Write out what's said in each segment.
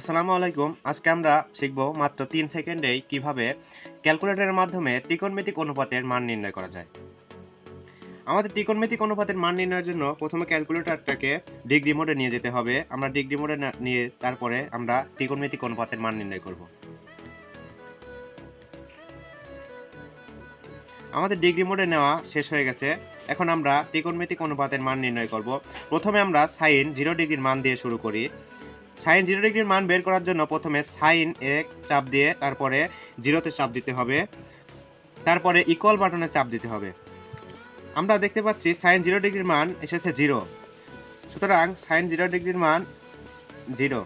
আসসালামু আলাইকুম। আজকে আমরা শিখব মাত্র তিন সেকেন্ডেই কীভাবে ক্যালকুলেটরের মাধ্যমে ত্রিকোণমিতিক অনুপাতের মান নির্ণয় করা যায়। আমাদের ত্রিকোণমিতিক অনুপাতের মান নির্ণয়ের জন্য প্রথমে ক্যালকুলেটরটাকে ডিগ্রি মোডে নিয়ে যেতে হবে। আমরা ডিগ্রি মোডে নিয়ে তারপরে আমরা ত্রিকোণমিতিক অনুপাতের মান নির্ণয় করব। আমাদের ডিগ্রি মোডে নেওয়া শেষ হয়ে গেছে। এখন আমরা ত্রিকোণমিতিক অনুপাতের মান নির্ণয় করব। প্রথমে আমরা সাইন জিরো ডিগ্রির মান দিয়ে শুরু করি। সাইন জিরো ডিগ্রির মান বের করার জন্য প্রথমে সাইন এক চাপ দিয়ে তারপরে জিরোতে চাপ দিতে হবে। তারপরে ইকুয়াল বাটনে চাপ দিতে হবে। আমরা দেখতে পাচ্ছি সাইন জিরো ডিগ্রির মান এসেছে জিরো। সুতরাং সাইন জিরো ডিগ্রির মান জিরো।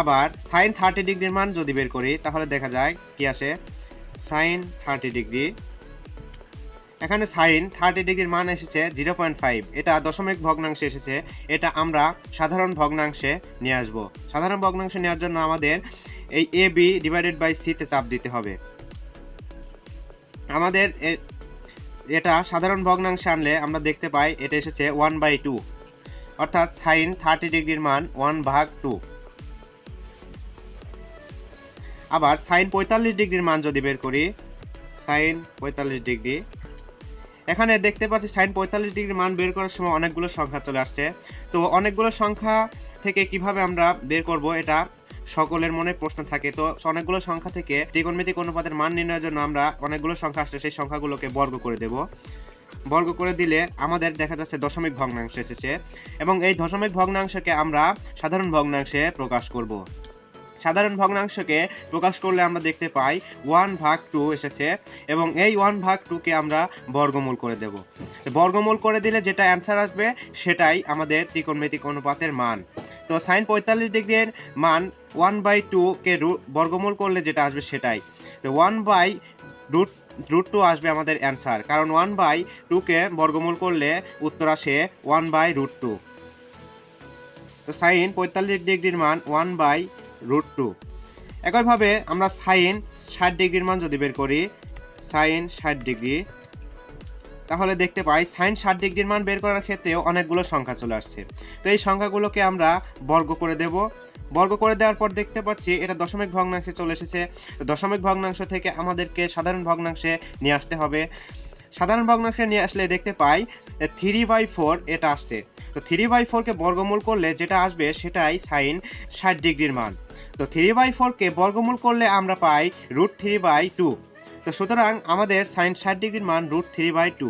আবার সাইন থার্টি ডিগ্রির মান যদি বের করি, তাহলে দেখা যায় কি আসে? সাইন থার্টি ডিগ্রি এখানে সাইন থার্টি ডিগ্রির মান এসেছে জিরো পয়েন্ট ফাইভ। এটা দশমিক ভগ্নাংশে এসেছে, এটা আমরা সাধারণ ভগ্নাংশে নিয়ে আসব। সাধারণ ভগ্নাংশে নেওয়ার জন্য আমাদের এই এ বি ডিভাইডেড বাই সিতে চাপ দিতে হবে। আমাদের এটা সাধারণ ভগ্নাংশে আনলে আমরা দেখতে পাই এটা এসেছে ওয়ান বাই টু। অর্থাৎ সাইন থার্টি ডিগ্রির মান ওয়ান ভাগ টু। আবার সাইন পঁয়তাল্লিশ ডিগ্রির মান যদি বের করি, সাইন পঁয়তাল্লিশ ডিগ্রি এখানে দেখতে পাচ্ছি সাইন পঁয়তাল্লিশ ডিগ্রি মান বের করার সময় অনেকগুলো সংখ্যা চলে আসছে। তো অনেকগুলো সংখ্যা থেকে কীভাবে আমরা বের করব এটা সকলের মনে প্রশ্ন থাকে। তো অনেকগুলো সংখ্যা থেকে ত্রিকোণমিতিক অনুপাতের মান নির্ণয়ের জন্য আমরা অনেকগুলো সংখ্যা আসলে সেই সংখ্যাগুলোকে বর্গ করে দেব। বর্গ করে দিলে আমাদের দেখা যাচ্ছে দশমিক ভগ্নাংশ এসেছে এবং এই দশমিক ভগ্নাংশকে আমরা সাধারণ ভগ্নাংশে প্রকাশ করব। সাধারণ ভগ্নাংশকে প্রকাশ করলে আমরা দেখতে পাই ওয়ান ভাগ টু এসেছে এবং এই ওয়ান ভাগ টুকে আমরা বর্গমূল করে দেব। বর্গমূল করে দিলে যেটা অ্যান্সার আসবে, সেটাই আমাদের ত্রিকোণমিতিক অনুপাতের মান। তো সাইন পঁয়তাল্লিশ ডিগ্রির মান ওয়ান বাই টুকে বর্গমূল করলে যেটা আসবে সেটাই। তো one by root root two আসবে আমাদের অ্যান্সার কারণ ওয়ান বাই টুকে বর্গমূল করলে উত্তর আসে ওয়ান বাই রুট টু তো সাইন পঁয়তাল্লিশ ডিগ্রির মান ওয়ান বাই রুট টু একইভাবে আমরা সাইন ষাট ডিগ্রির মান যদি বের করি সাইন ষাট ডিগ্রি, তাহলে দেখতে পাই সাইন ষাট ডিগ্রির মান বের করার ক্ষেত্রেও অনেকগুলো সংখ্যা চলে আসছে। তো এই সংখ্যাগুলোকে আমরা বর্গ করে দেব। বর্গ করে দেওয়ার পর দেখতে পাচ্ছি এটা দশমিক ভগ্নাংশে চলে এসেছে। দশমিক ভগ্নাংশ থেকে আমাদেরকে সাধারণ ভগ্নাংশে নিয়ে আসতে হবে। সাধারণ ভগ্নাংশে নিয়ে আসলে দেখতে পাই থ্রি বাই ফোর এটা আসছে। তো থ্রি বাই ফোরকে বর্গমূল করলে যেটা আসবে সেটাই সাইন ষাট ডিগ্রির মান। তো থ্রি বাই ফোরকে বর্গমূল করলে আমরা পাই রুট থ্রি বাই টু তো সুতরাং আমাদের সাইন ষাট ডিগ্রির মান রুট থ্রি বাই টু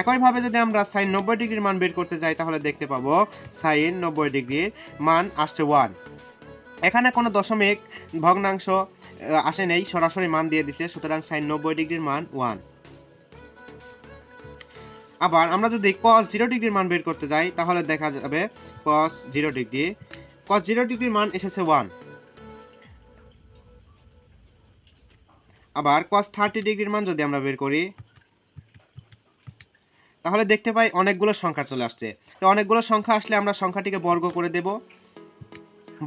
একইভাবে যদি আমরা সাইন নব্বই ডিগ্রির মান বের করতে যাই, তাহলে দেখতে পাবো সাইন নব্বই ডিগ্রির মান আসছে ওয়ান এখানে কোনো দশমিক ভগ্নাংশ আসে নেই, সরাসরি মান দিয়ে দিছে, সুতরাং সাইন নব্বই ডিগ্রির মান ওয়ান আবার আমরা যদি কস জিরো ডিগ্রির মান বের করতে যাই, তাহলে দেখা যাবে cos zero degree cos zero ডিগ্রির মান এসেছে ওয়ান আবার কস থার্টি ডিগ্রির মান যদি আমরা বের করি, তাহলে দেখতে পাই অনেকগুলো সংখ্যা চলে আসছে। তো অনেকগুলো সংখ্যা আসলে আমরা সংখ্যাটিকে বর্গ করে দেব।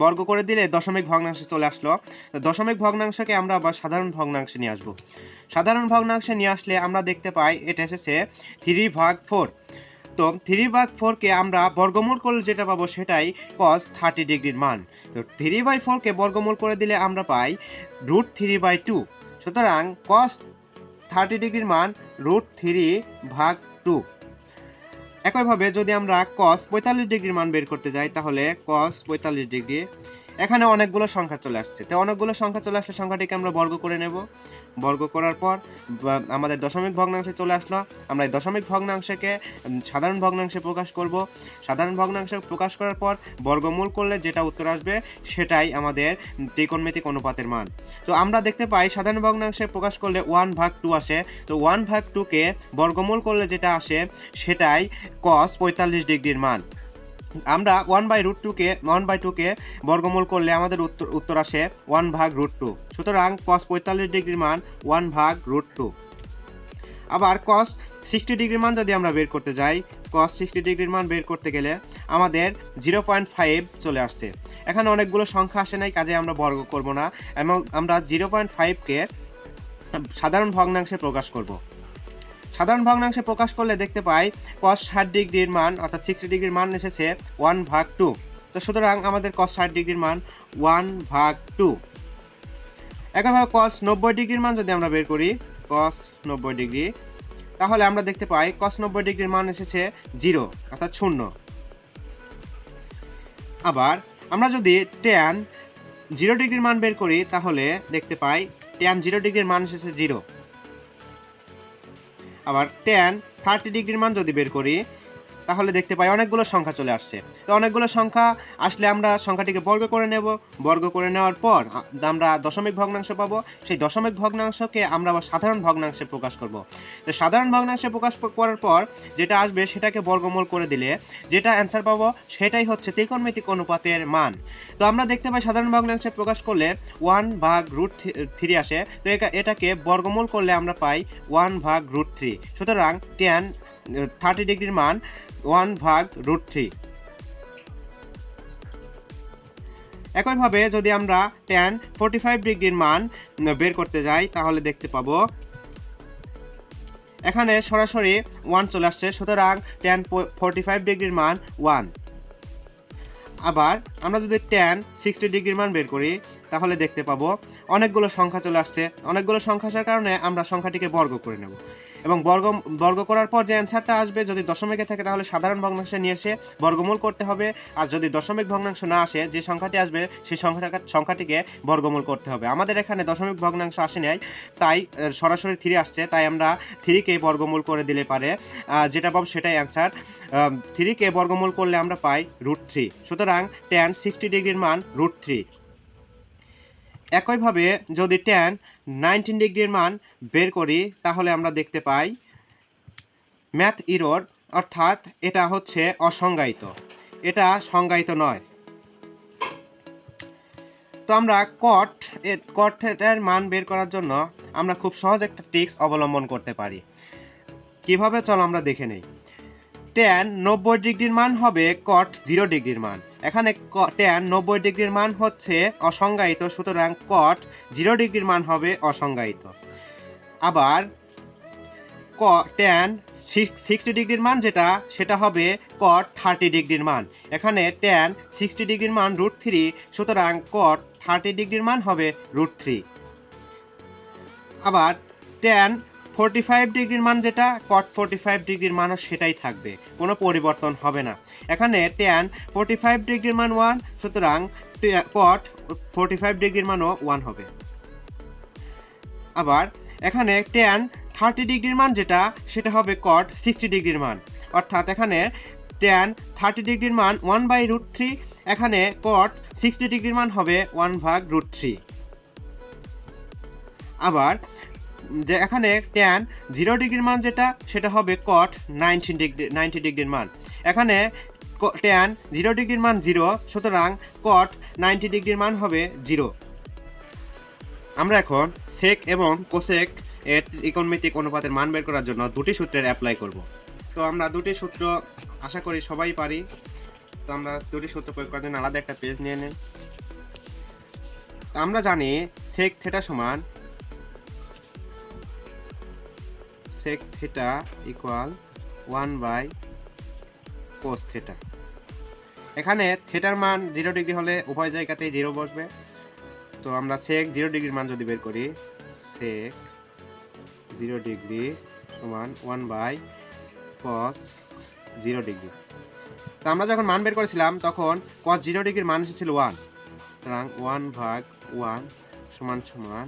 বর্গ করে দিলে দশমিক ভগ্নাংশে চলে আসলো। দশমিক ভগ্নাংশকে আমরা আবার সাধারণ ভগ্নাংশে নিয়ে আসব। সাধারণ ভগ্নাংশে নিয়ে আসলে আমরা দেখতে পাই, এটা এসেছে থ্রি ভাগ ফোর। তো থ্রি ভাগ ফোরকে আমরা বর্গমূল করলে যেটা পাবো সেটাই কস থার্টি ডিগ্রির মান। তো থ্রি বাই ফোরকে বর্গমূল করে দিলে আমরা পাই রুট থ্রি বাই টু। সুতরাং কস থার্টি ডিগ্রির মান রুট থ্রি ভাগ টু। একইভাবে যদি আমরা কস পঁয়তাল্লিশ ডিগ্রির মান বের করতে যাই, তাহলে কস পঁয়তাল্লিশ ডিগ্রি, এখানে অনেকগুলো সংখ্যা চলে আসছে। তো অনেকগুলো সংখ্যা চলে আসলে সংখ্যাটিকে আমরা বর্গ করে নেব। বর্গ করার পর আমাদের দশমিক ভগ্নাংশে চলে আসলো। আমরা এই দশমিক ভগ্নাংশকে সাধারণ ভগ্নাংশে প্রকাশ করব। সাধারণ ভগ্নাংশে প্রকাশ করার পর বর্গমূল করলে যেটা উত্তর আসবে, সেটাই আমাদের ত্রিকোণমিতিক অনুপাতের মান। তো আমরা দেখতে পাই, সাধারণ ভগ্নাংশে প্রকাশ করলে ওয়ান ভাগ টু আসে। তো ওয়ান ভাগ টুকে বর্গমূল করলে যেটা আসে, সেটাই কস পঁয়তাল্লিশ ডিগ্রির মান। আমরা ওয়ান বাই রুট টুকে ওয়ান বাই টুকে বর্গমূল করলে আমাদের উত্তর উত্তর আসে ওয়ান ভাগ রুট টু সুতরাং কস পঁয়তাল্লিশ ডিগ্রির মান ওয়ান ভাগ রুট টু আবার কস সিক্সটি ডিগ্রির মান যদি আমরা বের করতে যাই কস সিক্সটি ডিগ্রির মান বের করতে গেলে আমাদের জিরো পয়েন্ট ফাইভ চলে আসছে। এখানে অনেকগুলো সংখ্যা আসে নাই, কাজে আমরা বর্গ করব না, এবং আমরা জিরো পয়েন্ট ফাইভকে সাধারণ ভগ্নাংশে প্রকাশ করব। সাধারণ ভগ্নাংশে প্রকাশ করলে দেখতে পাই কস ষাট ডিগ্রির মান, অর্থাৎ সিক্সটি ডিগ্রির মান এসেছে ওয়ান ভাগ টু তো সুতরাং আমাদের কস ষাট ডিগ্রির মান ওয়ান ভাগ টু একইভাবে কস নব্বই ডিগ্রির মান যদি আমরা বের করি কস নব্বই ডিগ্রি, তাহলে আমরা দেখতে পাই কস নব্বই ডিগ্রির মান এসেছে জিরো অর্থাৎ শূন্য। আবার আমরা যদি ট্যান জিরো ডিগ্রির মান বের করি, তাহলে দেখতে পাই ট্যান জিরো ডিগ্রির মান এসেছে জিরো আবার ট্যান থার্টি ডিগ্রির মান যদি বের করি তাহলে দেখতে পাই অনেকগুলো সংখ্যা চলে আসছে। তো অনেকগুলো সংখ্যা আসলে আমরা সংখ্যাটিকে বর্গ করে নেব। বর্গ করে নেওয়ার পর আমরা দশমিক ভগ্নাংশ পাবো। সেই দশমিক ভগ্নাংশকে আমরা আবার সাধারণ ভগ্নাংশে প্রকাশ করব। তো সাধারণ ভগ্নাংশে প্রকাশ করার পর যেটা আসবে সেটাকে বর্গমূল করে দিলে যেটা অ্যান্সার পাবো সেটাই হচ্ছে ত্রিকোণমিতিক অনুপাতের মান। তো আমরা দেখতে পাই সাধারণ ভগ্নাংশে প্রকাশ করলে ওয়ান ভাগ রুট থ্রি আসে। তো এটাকে বর্গমূল করলে আমরা পাই ওয়ান ভাগ রুট থ্রি। সুতরাং টেন থার্টি ডিগ্রির মান ওয়ান ভাগ রুট থ্রি। একইভাবে যদি আমরা টেন ফোর্টি ফাইভ ডিগ্রির মান বের করতে যাই, তাহলে দেখতে পাবো এখানে সরাসরি ওয়ান চলে আসছে, সুতরাং টেন ফোর্টি ফাইভ ডিগ্রির মান ওয়ান। আবার আমরা যদি টেন সিক্সটি ডিগ্রির মান বের করি, তাহলে দেখতে পাবো অনেকগুলো সংখ্যা চলে আসছে। অনেকগুলো সংখ্যা আসার কারণে আমরা সংখ্যাটিকে বর্গ করে নেব। এবং বর্গ বর্গ করার পর যে অ্যান্সারটা আসবে, যদি দশমিকে থাকে তাহলে সাধারণ ভগ্নাংশে নিয়ে এসে বর্গমূল করতে হবে। আর যদি দশমিক ভগ্নাংশ না আসে, যে সংখ্যাটি আসবে সেই সংখ্যাটা, সংখ্যাটিকে বর্গমূল করতে হবে। আমাদের এখানে দশমিক ভগ্নাংশ আসে নাই, তাই সরাসরি থ্রি আসছে, তাই আমরা থ্রিকে বর্গমূল করে দিলে পারে। যেটা পাবো সেটাই অ্যান্সার থ্রিকে বর্গমূল করলে আমরা পাই রুট থ্রি সুতরাং টেন সিক্সটি ডিগ্রির মান রুট থ্রি একইভাবে যদি টেন নাইনটিন ডিগ্রির মান বের করি, তাহলে আমরা দেখতে পাই ম্যাথ ইরোর অর্থাৎ এটা হচ্ছে অসংজ্ঞায়িত। এটা সংজ্ঞায়িত নয়। তো আমরা কট কটের মান বের করার জন্য আমরা খুব সহজ একটা ট্রিক্স অবলম্বন করতে পারি। কীভাবে চলো আমরা দেখে নেই। টেন নব্বই ডিগ্রির মান হবে কট জিরো ডিগ্রির মান। এখানে টেন নব্বই ডিগ্রির মান হচ্ছে অসংজ্ঞায়িত, সুতরাং কট জিরো ডিগ্রির মান হবে অসংজ্ঞায়িত। আবার ক টেন সিক্সটি ডিগ্রির মান যেটা, সেটা হবে কট থার্টি ডিগ্রির মান। এখানে টেন সিক্সটি ডিগ্রির মান রুট থ্রি সুতরাং কট থার্টি ডিগ্রির মান হবে রুট থ্রি আবার টেন ফোরটি ফাইভ ডিগ্রির মান যেটা কট ফোরটি ফাইভ ডিগ্রির মানও সেটাই থাকবে, কোনো পরিবর্তন হবে না। এখানে ট্যান ফোরটি ফাইভ ডিগ্রির মান ওয়ান সুতরাং কট ফোরটি ফাইভ ডিগ্রির মানও ওয়ান হবে। আবার, এখানে ট্যান থার্টি ডিগ্রির মান যেটা, সেটা হবে কট সিক্সটি ডিগ্রির মান। অর্থাৎ এখানে ট্যান থার্টি ডিগ্রির মান ওয়ান বাই রুট থ্রি এখানে কট সিক্সটি ডিগ্রির মান হবে ওয়ান ভাগ রুট থ্রি আবার যে এখানে ট্যান জিরো ডিগ্রির মান যেটা, সেটা হবে কট নাইনটি ডিগ্রি নাইনটি ডিগ্রির মান। এখানে ট্যান জিরো ডিগ্রির মান জিরো সুতরাং কট নাইনটি ডিগ্রির মান হবে জিরো আমরা এখন সেক এবং কোসেক এর ইকোনমিতিক অনুপাতের মান বের করার জন্য দুটি সূত্রের অ্যাপ্লাই করব। তো আমরা দুটি সূত্র আশা করি সবাই পারি। তো আমরা দুটি সূত্র প্রয়োগ করার জন্য আলাদা একটা পেজ নিয়ে নিই। আমরা জানি সেক থেটা সমান sec theta equal 1 by cos theta এখানে থেটার মান জিরো ডিগ্রি হলে উভয় জায়গাতেই জিরো বসবে। তো আমরা সেক জিরো ডিগ্রির মান যদি বের করি সেক জিরো ডিগ্রি সমান one by cos zero degree তো আমরা যখন মান বের করেছিলাম, তখন কস জিরো ডিগ্রির মান এসেছিল ওয়ান সুতরাং ওয়ান ভাগ ওয়ান সমান সমান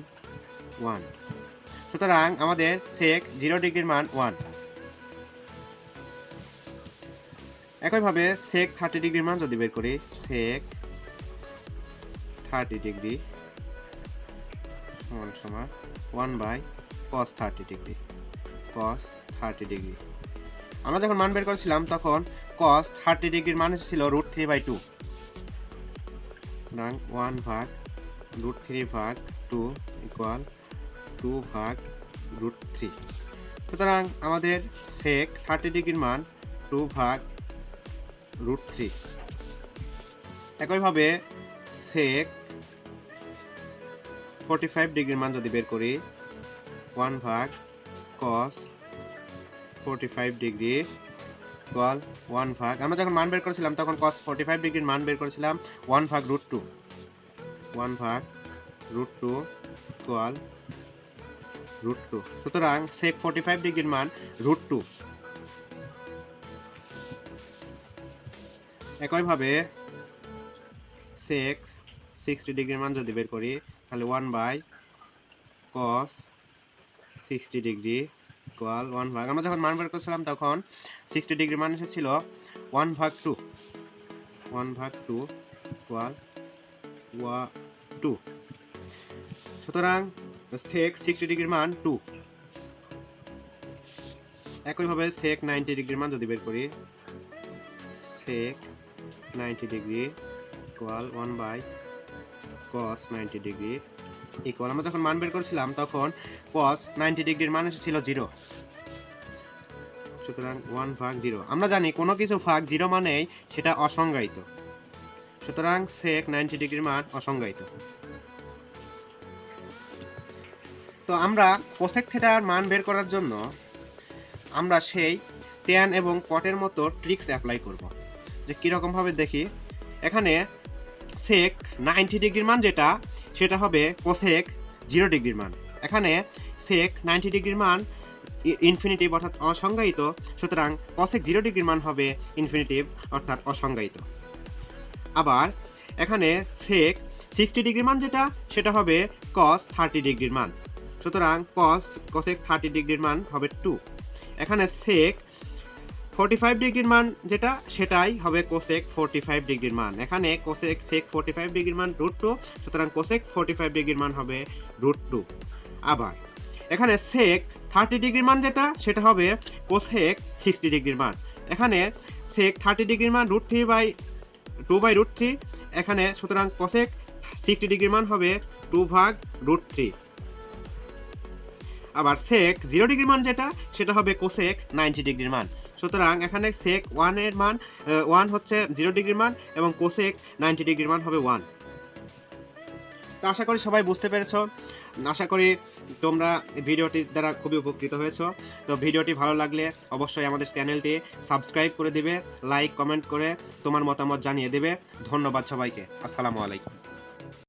ওয়ান সুতরাং আমাদের সেক জিরো ডিগ্রির মান ওয়ান একইভাবে সেক থার্টি ডিগ্রির মান যদি বের করি সেক থার্টি ডিগ্রি সমান সমান one by cos thirty degree cos thirty degree আমরা যখন মান বের করেছিলাম, তখন কস থার্টি ডিগ্রির মান ছিল root three by two one ভাগ রুট থ্রি ভাগ টু ইকুয়াল টু ভাগ রুট থ্রি। সুতরাং আমাদের সেক থার্টি ডিগ্রির মান টু ভাগ রুট থ্রি। একইভাবে সেক ফোর্টি ফাইভ ডিগ্রির মান যদি বের করি ওয়ান ভাগ cos forty five degree equal one ভাগ। আমরা যখন মান বের করেছিলাম, তখন কস ফোর্টি ফাইভ ডিগ্রির মান বের করেছিলাম ওয়ান ভাগ রুট টু ওয়ান ভাগ root two equal root two সুতরাং সেক ফোর্টি ফাইভ ডিগ্রির মান রুট টু একইভাবে সেক সিক্সটি ডিগ্রির মান যদি বের করি, তাহলে one by cos sixty degree equal one ভাগ। আমরা যখন মান বের করছিলাম, তখন সিক্সটি ডিগ্রি মান এসেছিল ওয়ান ভাগ টু ওয়ান ভাগ টু ইকুয়াল ওয়া টু সুতরাং সেক সিক্সটি ডিগ্রির মান টু একইভাবে সেক নাইনটি ডিগ্রির মান যদি বের করি sec ninety degree equal one by cos ninety degree equal আমরা যখন মান বের করেছিলাম, তখন কস নাইনটি ডিগ্রির মান এসেছিল জিরো সুতরাং ওয়ান ভাগ জিরো আমরা জানি কোনো কিছু ভাগ জিরো মানেই সেটা অসংজ্ঞায়িত। সুতরাং সেক নাইনটি ডিগ্রির মান অসংজ্ঞায়িত। তো আমরা কোসেক থেটার মান বের করার জন্য আমরা সেই ট্যান এবং কটের মতো ট্রিক্স অ্যাপ্লাই করব। যে কীরকমভাবে দেখি, এখানে সেক নাইনটি ডিগ্রির মান যেটা, সেটা হবে কোসেক জিরো ডিগ্রির মান। এখানে সেক নাইনটি ডিগ্রির মান ইনফিনিটিভ অর্থাৎ অসংজ্ঞায়িত, সুতরাং কসেক জিরো ডিগ্রির মান হবে ইনফিনিটিভ অর্থাৎ অসংজ্ঞায়িত। আবার এখানে সেক সিক্সটি ডিগ্রির মান যেটা, সেটা হবে কস থার্টি ডিগ্রির মান। সুতরাং কস কসেক থার্টি ডিগ্রির মান হবে টু এখানে সেক ফোর্টি ফাইভ ডিগ্রির মান যেটা, সেটাই হবে কোসেক ফোর্টি ফাইভ ডিগ্রির মান। এখানে কোসেক সেক ফোর্টি ফাইভ ডিগ্রির মান রুট টু সুতরাং কোসেক ফোর্টি ফাইভ ডিগ্রির মান হবে রুট টু আবার, এখানে সেক থার্টি ডিগ্রির মান যেটা, সেটা হবে কোসেক সিক্সটি ডিগ্রির মান। এখানে সেক থার্টি ডিগ্রির মান root three by two by root three এখানে সুতরাং কোসেক সিক্সটি ডিগ্রির মান হবে টু ভাগ রুট থ্রি আবার সেক জিরো ডিগ্রির মান যেটা, সেটা হবে কোসেক নাইনটি ডিগ্রির মান। সুতরাং এখানে সেক ওয়ানের মান ওয়ান হচ্ছে জিরো ডিগ্রির মান এবং কোসেক নাইনটি ডিগ্রির মান হবে ওয়ান তো আশা করি সবাই বুঝতে পেরেছ। আশা করি তোমরা ভিডিওটি দ্বারা খুবই উপকৃত হয়েছো। তো ভিডিওটি ভালো লাগলে অবশ্যই আমাদের চ্যানেলটি সাবস্ক্রাইব করে দিবে, লাইক, কমেন্ট করে তোমার মতামত জানিয়ে দেবে। ধন্যবাদ সবাইকে। আসসালামু আলাইকুম।